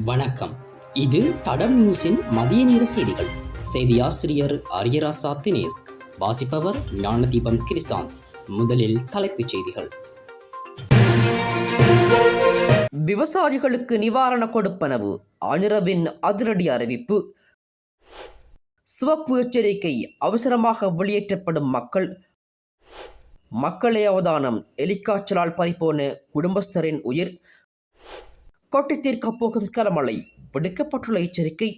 வணக்கம். இது தடம் நியூஸின் மதிய நேர செய்திகள். செய்தி ஆசிரியர் அரியராசா தினேஷ் வாசிப்பவர் ஞானதீபம் கிரிசாந்த் முதலில் தலைப்புச் செய்திகள். விவசாயிகளுக்கு நிவாரண கொடுப்பனவு அனிரவின் அதிரடி அறிவிப்பு. சிவப்பு எச்சரிக்கை அவசரமாக வெளியேற்றப்படும் மக்கள். மக்களே அவதானம் எலிக்காய்ச்சலால் பறிப்போன குடும்பஸ்தரின் உயிர். கொட்டி தீர்க்கப் போகும் கலமழை விடுக்கப்பட்டுள்ள எச்சரிக்கை.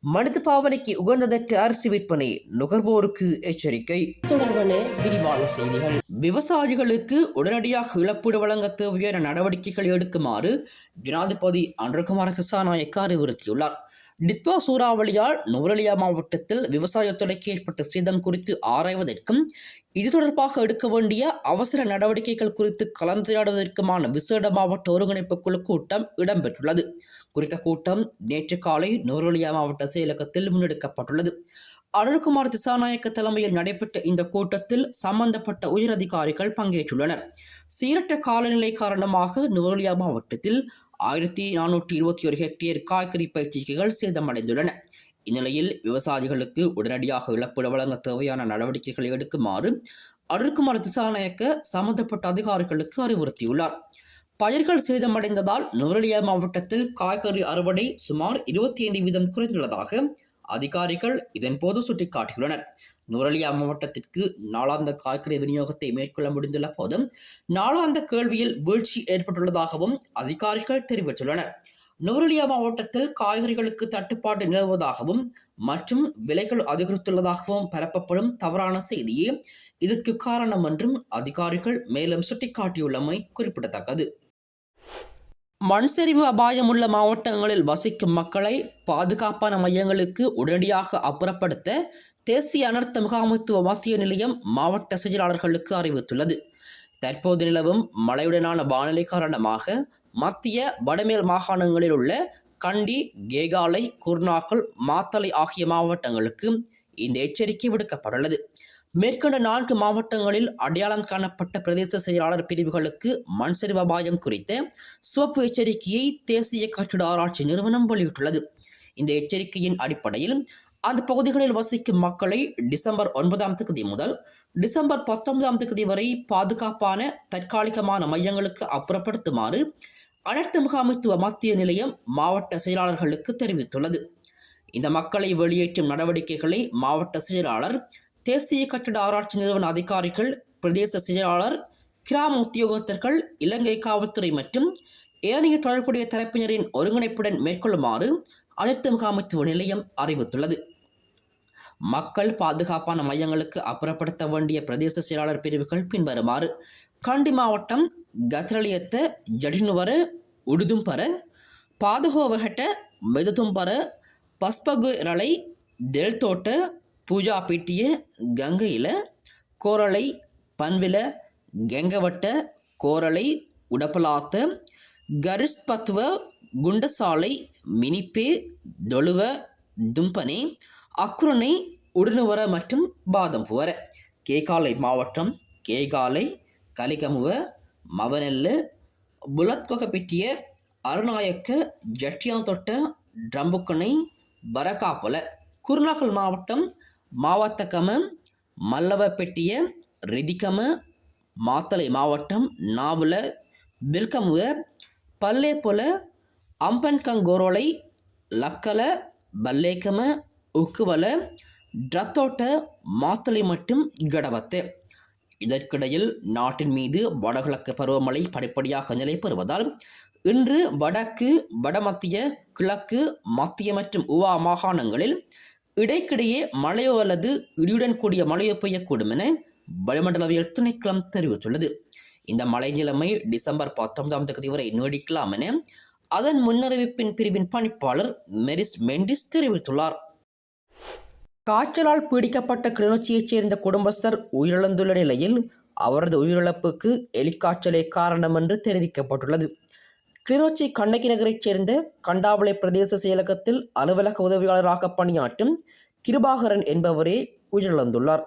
மனித பாவனைக்கு உகந்ததற்ற அரிசி விற்பனை. நுகர்வோருக்கு எச்சரிக்கை. தொடர்பான விரிவான செய்திகள். விவசாயிகளுக்கு உடனடியாக இழப்பீடு வழங்க தேவையான நடவடிக்கைகள் எடுக்குமாறு ஜனாதிபதி அன்றகுமார திசாநாயக்க அறிவுறுத்தியுள்ளார். டித்வா சூறாவளியால் நுவரலியா மாவட்டத்தில் விவசாயத்துறைக்கு ஏற்பட்ட சேதம் குறித்து ஆராய்வதற்கும் இது தொடர்பாக எடுக்க வேண்டிய அவசர நடவடிக்கைகள் குறித்து கலந்துரையாடுவதற்குமான விசேட மாவட்ட ஒருங்கிணைப்பு குழு கூட்டம் இடம்பெற்றுள்ளது. குறித்த கூட்டம் நேற்று காலை நுவரலியா மாவட்ட செயலகத்தில் முன்னெடுக்கப்பட்டுள்ளது. அருள்குமார் திசாநாயக்க தலைமையில் நடைபெற்ற இந்த கூட்டத்தில் சம்பந்தப்பட்ட உயரதிகாரிகள் பங்கேற்றுள்ளனர். சீரற்ற காலநிலை காரணமாக நுவரலியா மாவட்டத்தில் ஆயிரத்தி நானூற்றி இருபத்தி ஒரு ஹெக்டேர் காய்கறி பயிற்சிகள் சேதமடைந்துள்ளன. இந்நிலையில் விவசாயிகளுக்கு உடனடியாக இழப்பீடு வழங்க தேவையான நடவடிக்கைகளை எடுக்குமாறு அருள்குமார் திசாநாயக்க சம்பந்தப்பட்ட அதிகாரிகளுக்கு அறிவுறுத்தியுள்ளார். பயிர்கள் சேதமடைந்ததால் நுவரெலியா மாவட்டத்தில் காய்கறி அறுவடை சுமார் இருபத்தி ஐந்து வீதம் குறைந்துள்ளதாக அதிகாரிகள் இதன்போது சுட்டிக்காட்டியுள்ளனர். நுவரெலியா மாவட்டத்திற்கு நாளாந்த காய்கறி விநியோகத்தை மேற்கொள்ள முடிந்துள்ள போதும் நாளாந்த கேள்வியில் வீழ்ச்சி ஏற்பட்டுள்ளதாகவும் அதிகாரிகள் தெரிவித்துள்ளனர். நுவரலியா மாவட்டத்தில் காய்கறிகளுக்கு தட்டுப்பாடு நிலவுவதாகவும் மற்றும் விலைகள் அதிகரித்துள்ளதாகவும் பரப்பப்படும் தவறான செய்தியே இதற்கு காரணம் என்றும் அதிகாரிகள் மேலும் சுட்டிக்காட்டியுள்ளமை குறிப்பிடத்தக்கது. மண் சரிவு அபாயம் உள்ள மாவட்டங்களில் வசிக்கும் மக்களை பாதுகாப்பான மையங்களுக்கு உடனடியாக அப்புறப்படுத்த தேசிய அனர்த்த முகாமைத்துவ மத்திய நிலையம் மாவட்ட செயலாளர்களுக்கு அறிவித்துள்ளது. தற்போது நிலவும் மழையுடனான வானிலை காரணமாக மத்திய வடமேல் மாகாணங்களில் உள்ள கண்டி கேகாலை குர்நாகல் மாத்தளை ஆகிய மாவட்டங்களுக்கு இந்த எச்சரிக்கை விடுக்கப்பட்டுள்ளது. மேற்கண்ட நான்கு மாவட்டங்களில் அடையாளம் காணப்பட்ட பிரதேச செயலாளர் பிரிவுகளுக்கு மண் சரிவு அபாயம் குறித்த சிவப்பு எச்சரிக்கையை தேசிய கட்டிட ஆராய்ச்சி நிறுவனம் வெளியிட்டுள்ளது. இந்த எச்சரிக்கையின் அடிப்படையில் அந்த பகுதிகளில் வசிக்கும் மக்களை டிசம்பர் ஒன்பதாம் தேதி முதல் டிசம்பர் பத்தொன்பதாம் தேதி வரை பாதுகாப்பான தற்காலிகமான மையங்களுக்கு அப்புறப்படுத்துமாறு அனர்த்த முகாமைத்துவ மத்திய நிலையம் மாவட்ட செயலாளர்களுக்கு தெரிவித்துள்ளது. இந்த மக்களை வெளியேற்றும் நடவடிக்கைகளை மாவட்ட செயலாளர் தேசிய கட்டிட ஆராய்ச்சி நிறுவன அதிகாரிகள் பிரதேச செயலாளர் கிராம உத்தியோகத்தர்கள் இலங்கை காவல்துறை மற்றும் ஏனைய தொடர்புடைய தரப்பினரின் ஒருங்கிணைப்புடன் மேற்கொள்ளுமாறு அனைத்து முகாமைத்துவ நிலையம் அறிவித்துள்ளது. மக்கள் பாதுகாப்பான மையங்களுக்கு அப்புறப்படுத்த வேண்டிய பிரதேச செயலாளர் பிரிவுகள் பின்வருமாறு கண்டி மாவட்டம் கத்ரலியத்த ஜடினுவர உடுதும்பர பாதுகோவகட்ட மெதுதும்பர பஸ்பகு ரலை தெல்தோட்ட பூஜா பீட்டிய கங்கையில் கோரளை பன்வில கெங்கவட்ட கோரளை உடப்பலாத்த கரிஷ்பத்துவ குண்டசாலை மினிப்பே தொழுவ தும்பனே அக்ருணை உடனுவர மற்றும் பாதம்புவர கேகாலை மாவட்டம் கேகாலை கலிகமுவ மவனெல்லு புலத்கொகப்பெட்டிய அருநாயக்க ஜட்டியாந்தொட்ட ட்ரம்புக்கனை பரகாப்பொல. குருநாகல் மாவட்டம் மாவத்தக்கம மல்லவப்பெட்டிய ரிதிக்கம மாத்தளை மாவட்டம் நாவல பல்லே போல அம்பன்கங்கோரோலை லக்கல பல்லேக்கம உக்குவல ட்ரத்தோட்ட மாத்தளை மற்றும் கடவத்து. இதற்கிடையில் நாட்டின் மீது வடகிழக்கு பருவமழை படிப்படியாக நிலை பெறுவதால் இன்று வடக்கு வடமத்திய கிழக்கு மத்திய மற்றும் உவா மாகாணங்களில் இடைக்கிடையே மழையோ அல்லது இடியுடன் கூடிய மழையோ பெய்யக்கூடும் என வளிமண்டலவியல் திணைக்களம் தெரிவித்துள்ளது. இந்த மழை நிலைமை டிசம்பர் பத்தொன்பதாம் தேதி வரை நீடிக்கலாம் என அதன் முன்னறிவிப்பின் பிரிவின் பணிப்பாளர் மெரிஸ் மெண்டிஸ் தெரிவித்துள்ளார். காய்ச்சலால் பீடிக்கப்பட்ட கிளிநொச்சியைச் சேர்ந்த குடும்பஸ்தர் உயிரிழந்துள்ள நிலையில் அவரது உயிரிழப்புக்கு எலிக்காய்ச்சலே காரணம் என்று தெரிவிக்கப்பட்டுள்ளது. கிளிநொச்சி கண்ணகி நகரைச் சேர்ந்த கண்டாவளை பிரதேச செயலகத்தில் அலுவலக உதவியாளராக பணியாற்றும் கிருபாகரன் என்பவரே உயிரிழந்துள்ளார்.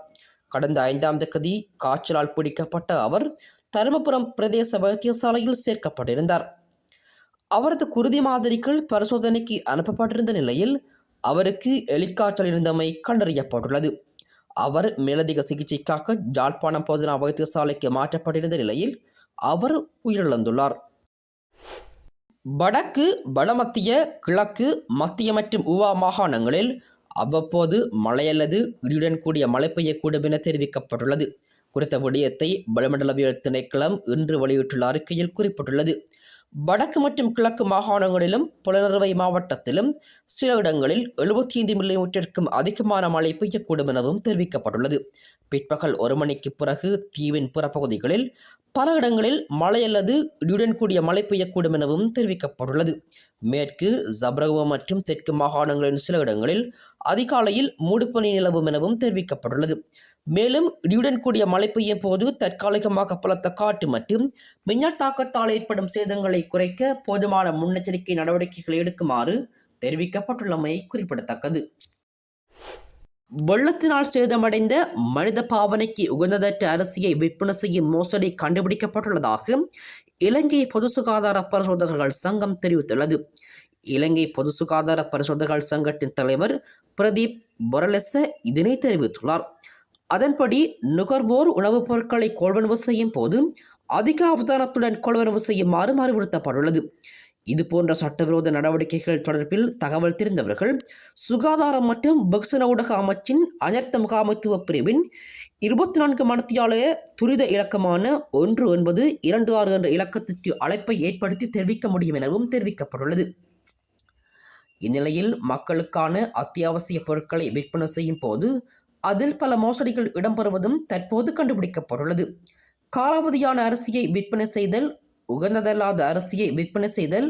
கடந்த ஐந்தாம் தேதி காய்ச்சலால் பிடிக்கப்பட்ட அவர் தருமபுரம் பிரதேச வைத்தியசாலையில் சேர்க்கப்பட்டிருந்தார். அவரது குருதி மாதிரிகள் பரிசோதனைக்கு அனுப்பப்பட்டிருந்த நிலையில் அவருக்கு எலிக்காய்ச்சல் இருந்தமை கண்டறியப்பட்டுள்ளது. அவர் மேலதிக சிகிச்சைக்காக ஜாழ்ப்பாணம் போதனா வைத்தியசாலைக்கு மாற்றப்பட்டிருந்த நிலையில் அவர் உயிரிழந்துள்ளார். வடக்கு வடமத்திய கிழக்கு மத்திய மற்றும் உவா மாகாணங்களில் அவ்வப்போது மழை அல்லது இடியுடன் கூடிய மழை பெய்யக்கூடும் என தெரிவிக்கப்பட்டுள்ளது. குறித்த விடயத்தை வளிமண்டலவியல் திணைக்களம் இன்று வெளியிட்டுள்ள அறிக்கையில் குறிப்பிட்டுள்ளது. வடக்கு மற்றும் கிழக்கு மாகாணங்களிலும் புலனறுவை மாவட்டத்திலும் சில இடங்களில் எழுபத்தி ஐந்து மில்லிமீட்டருக்கும் அதிகமான மழை பெய்யக்கூடும் எனவும் தெரிவிக்கப்பட்டுள்ளது. பிற்பகல் ஒரு மணிக்கு பிறகு தீவின் புறப்பகுதிகளில் பல இடங்களில் மழை அல்லது இடியுடன் கூடிய மழை பெய்யக்கூடும் எனவும் தெரிவிக்கப்பட்டுள்ளது. மேற்கு ஜப்ரகுவா மற்றும் தெற்கு மாகாணங்களின் சில இடங்களில் அதிகாலையில் மூடுபனி நிலவும் எனவும் தெரிவிக்கப்பட்டுள்ளது. மேலும் இடியுடன் கூடிய மழை பெய்யும் போது தற்காலிகமாக பலத்த காற்று மற்றும் மின்னல் தாக்கத்தால் ஏற்படும் சேதங்களை குறைக்க போதுமான முன்னெச்சரிக்கை நடவடிக்கைகளை எடுக்குமாறு தெரிவிக்கப்பட்டுள்ளமை குறிப்பிடத்தக்கது. வெள்ளத்தினால் சேதமடைந்த மனித பாவனைக்கு உகந்ததற்ற அரிசியை விற்பனை செய்யும் மோசடி கண்டுபிடிக்கப்பட்டுள்ளதாக இலங்கை பொது சுகாதார பரிசோதகர்கள் சங்கம் தெரிவித்துள்ளது. இலங்கை பொது சுகாதார பரிசோதகர்கள் சங்கத்தின் தலைவர் பிரதீப் பொரலெச இதனை தெரிவித்துள்ளார். அதன்படி நுகர்வோர் உணவுப் பொருட்களை கொள்வனவு செய்யும் போது அதிக அவதானத்துடன் கொள்வனவு செய்யுமாறு அறிவுறுத்தப்பட்டுள்ளது. இதுபோன்ற சட்டவிரோத நடவடிக்கைகள் தொடர்பில் தகவல் தெரிந்தவர்கள் சுகாதாரம் மற்றும் பக்சன ஊடக அமைச்சின் அனர்த்த முகாமைத்துவ பிரிவின் இருபத்தி நான்கு மணத்தியாலய துரித இலக்கமான ஒன்று ஒன்பது இரண்டு ஆறு என்ற இலக்கத்திற்கு அழைப்பை ஏற்படுத்தி தெரிவிக்க முடியும் எனவும் தெரிவிக்கப்பட்டுள்ளது. இந்நிலையில் மக்களுக்கான அத்தியாவசிய பொருட்களை விற்பனை செய்யும் போது அதில் பல மோசடிகள் இடம்பெறுவதும் தற்போது கண்டுபிடிக்கப்பட்டுள்ளது. காலாவதியான அரிசியை விற்பனை செய்தல் உகந்ததல்லாத அரிசியை விற்பனை செய்தல்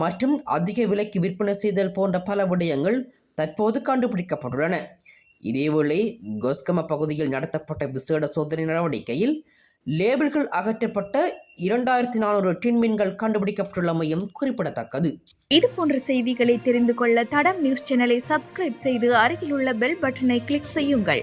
மற்றும் அதிக விலைக்கு விற்பனை செய்தல் போன்ற பல விடயங்கள் தற்போது கண்டுபிடிக்கப்பட்டுள்ளன. இதேவேளை கோஸ்கம பகுதியில் நடத்தப்பட்ட விசேட சோதனை நடவடிக்கையில் லேபிள்கள் அகற்றப்பட்ட இரண்டாயிரத்தி நானூறு டின்மீன்கள் கண்டுபிடிக்கப்பட்டுள்ளமையும் குறிப்பிடத்தக்கது. இது போன்ற செய்திகளை தெரிந்து கொள்ள தடம் நியூஸ் சேனலை சப்ஸ்கிரைப் செய்து அருகில் உள்ள பெல் பட்டனை கிளிக் செய்யுங்கள்.